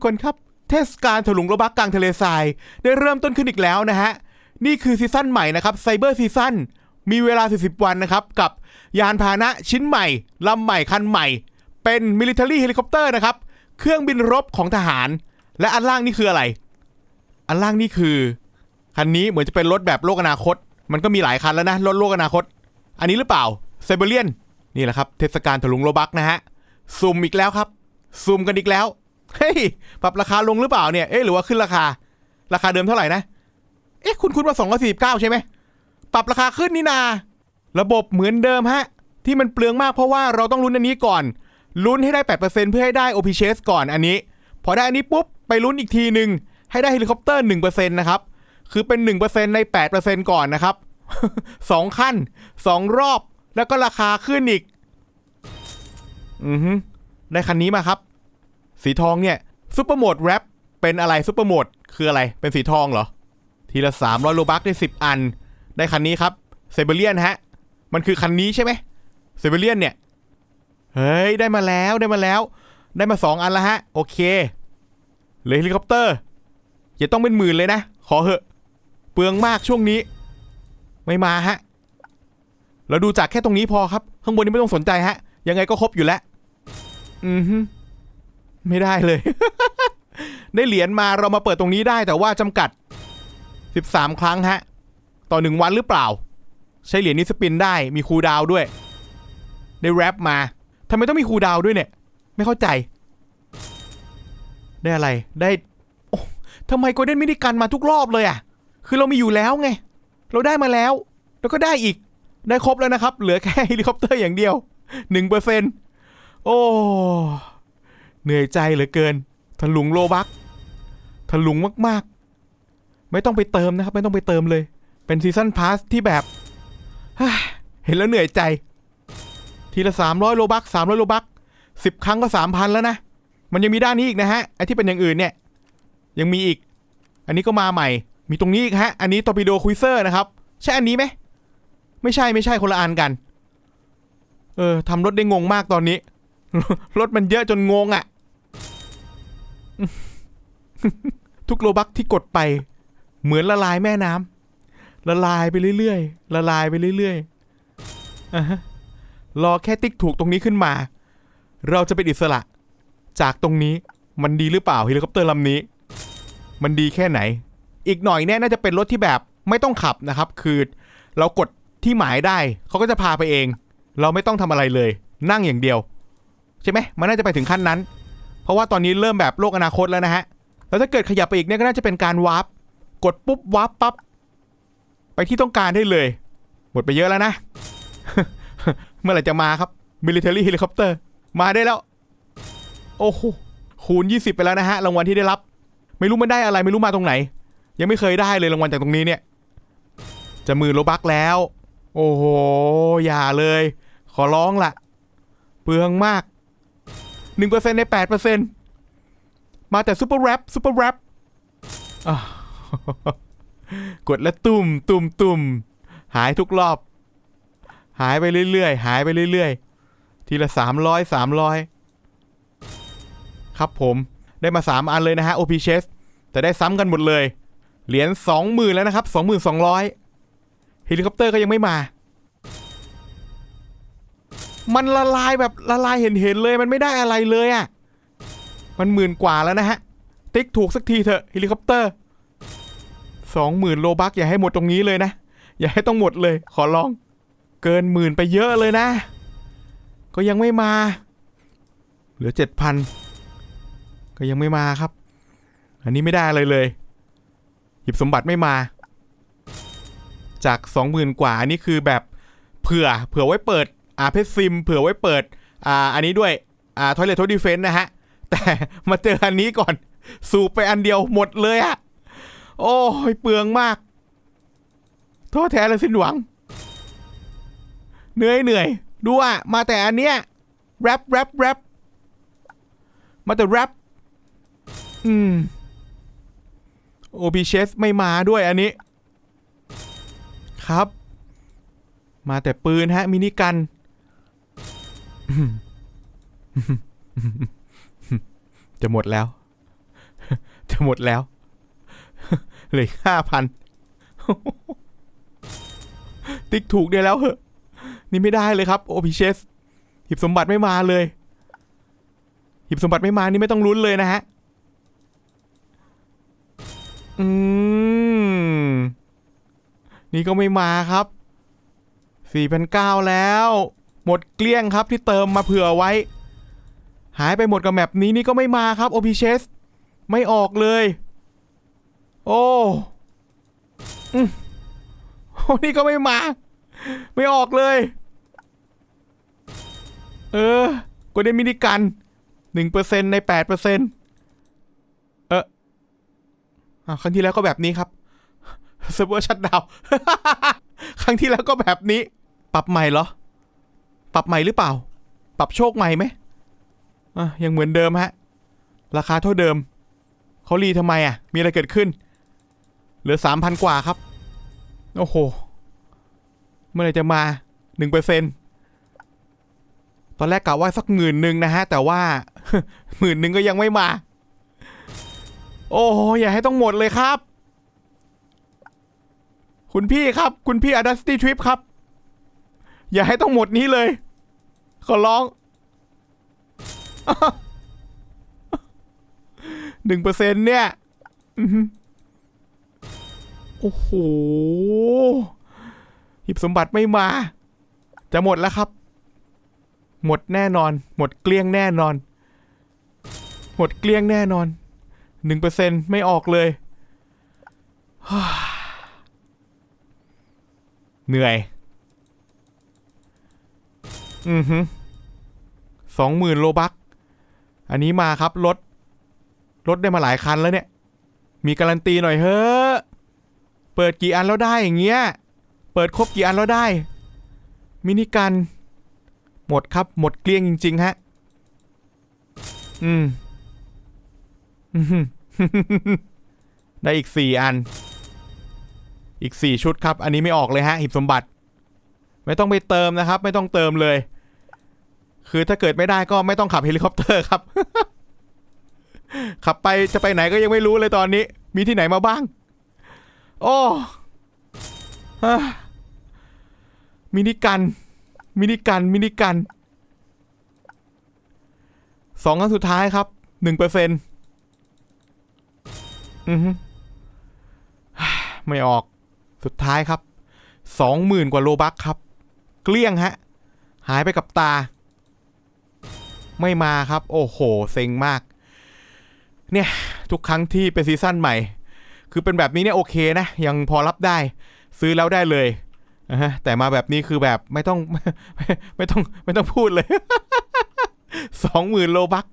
กคนครับ เทศกาลถลุงโลบักกลางทะเลทราย ได้เริ่มต้นขึ้นอีกแล้วนะฮะ นี่คือซีซั่นใหม่นะครับไซเบอร์ซีซั่นมีเวลา 40 วันนะครับ กับยานพาหนะชิ้นใหม่ลำใหม่คันใหม่ เป็นมิลิเ a อรี่เฮลิคอปเตอร์นะครับ เครื่องบินรบของทหาร และอันล่างนี่คืออะไร อันล่างนี่คือ คันนี้เหมือนจะเป็นรถแบบโลกอนาคต มันก็มีหลายคันแล้วนะรถโลกอนาคต อันนี้หรือเปล่าไซเบเรียนนี่แหละครับ เทศกาลถลุงโลบักนะฮะซุ่มอีกแล้วครับซุ่มกันอีกแล้ว เฮ้ยปรับราคาลงหรือเปล่าเนี่ยเอ๊ะหรือว่าขึ้นราคา ราคาเดิมเท่าไหร่นะเอ๊ะคุณคุณว่า249ใช่ไหมปรับราคาขึ้นนี่นา ระบบเหมือนเดิมฮะ ที่มันเปลืองมากเพราะว่าเราต้องลุ้นอันนี้ก่อนลุ้นให้ได้8%เเพื่อให้ได้ OP Chase ก่อนอันนี้ พอได้อันนี้ปุ๊บไปลุ้นอีกทีหนึ่งให้ได้เฮลิคอปเตอร์1%นต์นะครับคือเป็น1%ใน8%ก่อนนะครับสองขั้นสองรอบแล้วก็ราคาขึ้นอีก อือฮึได้คันนี้มาครับ สีทองเนี่ยซูเปอร์โหมดแรปเป็นอะไรซูเปอร์โหมดคืออะไรเป็นสีทองเหรอ ทีละ300โลบักได้10อัน ได้คันนี้ครับเซเบเรียนฮะ มันคือคันนี้ใช่ไหมเซเบเรียนเนี่ย เฮ้ย ได้มาแล้วได้มาแล้ว ได้มา2อันแล้วฮะ โอเคเหลือเฮลิคอปเตอร์อย่าต้องเป็นหมื่นเลยนะ ขอเหอะเปลืองมากช่วงนี้ ไม่มาฮะเราดูจากแค่ตรงนี้พอครับ ข้างบนนี้ไม่ต้องสนใจฮะ ยังไงก็ครบอยู่แล้ว อือฮึ ไม่ได้เลย ได้เหรียญมาเรามาเปิดตรงนี้ได้ แต่ว่าจำกัด 13 ครั้งฮะ ต่อหนึ่งวันหรือเปล่า ใช้เหรียญนี้สปินได้มีคูดาวด้วย ได้แรปมาทำไมต้องมีคูดาวด้วยเนี่ย ไม่เข้าใจ ได้อะไรได้โอ้ทำไมโกลเด้นไมินิกันมาทุกรอบเลยอะ คือเรามีอยู่แล้วไง เราได้มาแล้ว แล้วก็ได้อีกได้ครบแล้วนะครับ เหลือแค่เฮลิคอปเตอร์อย่างเดียวหนึ่งเปอร์เซ็นโอ้ เหนื่อยใจเหลือเกินถลุงโลบักถลุงมากๆ ไม่ต้องไปเติมนะครับ ไม่ต้องไปเติมเลย เป็นซีซันพาสที่แบบเห็นแล้วเหนื่อยใจ ทีละ300โลบัก300โลบัก10ครั้งก็3,000แล้วนะ มันยังมีด้านนี้อีกนะฮะไอที่เป็นอย่างอื่นเนี่ย ยังมีอีก อันนี้ก็มาใหม่ มีตรงนี้อีกฮะ อันนี้ตอร์ปิโดคุยเซอร์นะครับ ใช่อันนี้ไหมไม่ใช่ไม่ใช่คนละอันกัน เออทำรถได้งงมากตอนนี้ รถมันเยอะจนงงอะ่ะ ทุกโลบักที่กดไป เหมือนละลายแม่น้ำละลายไปเรื่อยๆละลายไปเรื่อยๆอะรอแค่ติ๊กถูกตรงนี้ขึ้นมา เราจะเป็นอิสระ จากตรงนี้มันดีหรือเปล่าเฮลิคอปเตอร์ลำนี้ มันดีแค่ไหน อีกหน่อยเนี่ยน่าจะเป็นรถที่แบบไม่ต้องขับนะครับ คือเรากดที่หมายได้ เขาก็จะพาไปเอง เราไม่ต้องทำอะไรเลย นั่งอย่างเดียว ใช่ไหมมันน่าจะไปถึงขั้นนั้น ราะว่าตอนนี้เริ่มแบบโลกอนาคตแล้วนะฮะ แล้วถ้าเกิดขยับไปอีกเนี่ยก็น่าจะเป็นการวาร์ปกดปุ๊บวาร์ปปั๊บไปที่ต้องการได้เลย หมดไปเยอะแล้วนะ เมื่อไหร่จะมาครับ military helicopter มาได้แล้ว โอ้โหคูณ 20 ไปแล้วนะฮะรางวัลที่ได้รับ ไม่รู้มันได้อะไรไม่รู้มาตรงไหน ยังไม่เคยได้เลยรางวัลจากตรงนี้เนี่ย จะมือโลบักแล้ว โอ้โหอย่าเลย ขอร้องละเปลืองมาก 1%ใน8%มาแต่ซูเปอร์แรปซูเปอร์แรปกดแล้วตุ่มตุ่มตุ่มหายทุกรอบ หายไปเรื่อยๆ หายไปเรื่อยๆ ทีละ300 300ครับผมได้มา3อันเลยนะฮะ OP Chest แต่ได้ซ้ำกันหมดเลย เหรียญ20,000แล้วนะครับ22,200เฮลิคอปเตอร์ก็ยังไม่มา มันละลายแบบละลายเห็นๆเลยมันไม่ได้อะไรเลยอะ่ะ มันหมื่นกว่าแล้วนะฮะ ติ๊กถูกสักทีเถอะเฮลิคอปเตอร์สองหมื่นโลบักอย่าให้หมดตรงนี้เลยนะ อย่าให้ต้องหมดเลย ขอร้อง เกินหมื่นไปเยอะเลยนะ ก็ยังไม่มา เหลือเจ็ดพันก็ยังไม่มาครับ อันนี้ไม่ได้อะไรเลย หยิบสมบัติไม่มา จากสองหมื่นกว่านนี้คือแบบเผื่อ เผื่อไว้เปิด อ่าเพชรซิมเผื่อไว้เปิดอ่าอันนี้ด้วยอ่าทอยเลทโทดีเฟนนะฮะ แต่มาเจออันนี้ก่อน สูบไปอันเดียวหมดเลยอะโอ้ยเปลืองมากท้อแท้เลยสิ้นหวัง เหนื่อยเหนื่อยดูอะมาแต่อันเนี้ยแรปแรปแรปมาแต่แรปอืมโอพีเชสไม่มาด้วยอันนี้ ครับ มาแต่ปืนฮะ มินิกัน จะหมดแล้ว จะหมดแล้วเหลือห้าพันติ๊กถูกเดียวแล้วเหอะ นี่ไม่ได้เลยครับ โอพิเชสหิบสมบัติไม่มาเลยหิบสมบัติไม่มานี่ไม่ต้องลุ้นเลยนะฮะ อืม นี่ก็ไม่มาครับ4,900แล้ว หมดเกลี้ยงครับที่เติมมาเผื่อไว้ หายไปหมดกับแมปนี้นี่ก็ไม่มาครับโอพิเชสไม่ออกเลย โอ้อืมโอ้นี่ก็ไม่มา ไม่ออกเลย เออก็ได้มินิกันหนึ่งเปอร์เซ็นในแปดเปอร์เซ็นเอออะครั้งที่แล้วก็แบบนี้ครับเซิร์ฟเวอร์ชัดดาวครั้งที่แล้วก็แบบนี้ ปรับใหม่เหรอ ปรับใหม่หรือเปล่า ปรับโชคใหม่ไหมอะยังเหมือนเดิมฮะ ราคาเท่าเดิม เขารีทำไมอะ มีอะไรเกิดขึ้น เหลือสามพันกว่าครับ โอ้โห เมื่อไหรจะมาหนึ่งเปอร์เซ็นตอนแรกกะว่าสักหมื่นหนึ่งนะฮะ แต่ว่าหมื่นหนึ่งก็ยังไม่มา โอ้โห อย่าให้ต้องหมดเลยครับ คุณพี่ครับ คุณพี่อดัสตี้ทริปครับ อย่าให้ต้องหมดนี้เลย ขอร้องหนึ่งเปอร์เซ็นเนี่ยโอ้โหหิบสมบัติไม่มา จะหมดแล้วครับ หมดแน่นอน หมดเกลี้ยงแน่นอน หมดเกลี้ยงแน่นอนหนึ่งเปอร์เซ็นไม่ออกเลย เหนื่อย อือฮึสองหมื่นโลบัก อันนี้มาครับรถ รถได้มาหลายคันแล้วเนี่ย มีการันตีหน่อยเฮ้อเปิดกี่อันแล้วได้อย่างเงี้ย เปิดครบกี่อันแล้วได้ มินิกัน หมดครับ หมดเกลี้ยงจริง ๆ ฮะ อืมอื้อหือได้อีกสี่อัน อีกสี่ชุดครับ อันนี้ไม่ออกเลยฮะหิบสมบัติ ไม่ต้องไปเติมนะครับ ไม่ต้องเติมเลย คือถ้าเกิดไม่ได้ก็ไม่ต้องขับเฮลิคอปเตอร์ครับ ขับไปจะไปไหนก็ยังไม่รู้เลยตอนนี้ มีที่ไหนมาบ้าง โอ้มินิกัน มินิกัน มินิกัน สองครั้งสุดท้ายครับ หนึ่งเปอร์เซ็นต์อือฮึไม่ออก สุดท้ายครับ สองหมื่นกว่าโลบักครับ เกลี้ยงฮะ หายไปกับตา ไม่มาครับ โอ้โห เซ็งมาก เนี่ย ทุกครั้งที่เป็นซีซั่นใหม่ คือเป็นแบบนี้เนี่ยโอเคนะ ยังพอรับได้ ซื้อแล้วได้เลยนะฮะแต่มาแบบนี้คือแบบไม่ต้องไม่ไม่ต้องไม่ต้องพูดเลยสองหมื่นโลบัก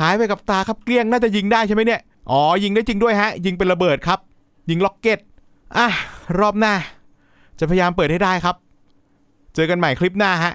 หายไปกับตาครับเกลี้ยงน่าจะยิงได้ใช่ไหมเนี่ย อ๋อ ยิงได้จริงด้วยฮะ ยิงเป็นระเบิดครับ ยิงล็อกเก็ตอะรอบหน้า จะพยายามเปิดให้ได้ครับ เจอกันใหม่คลิปหน้าฮะ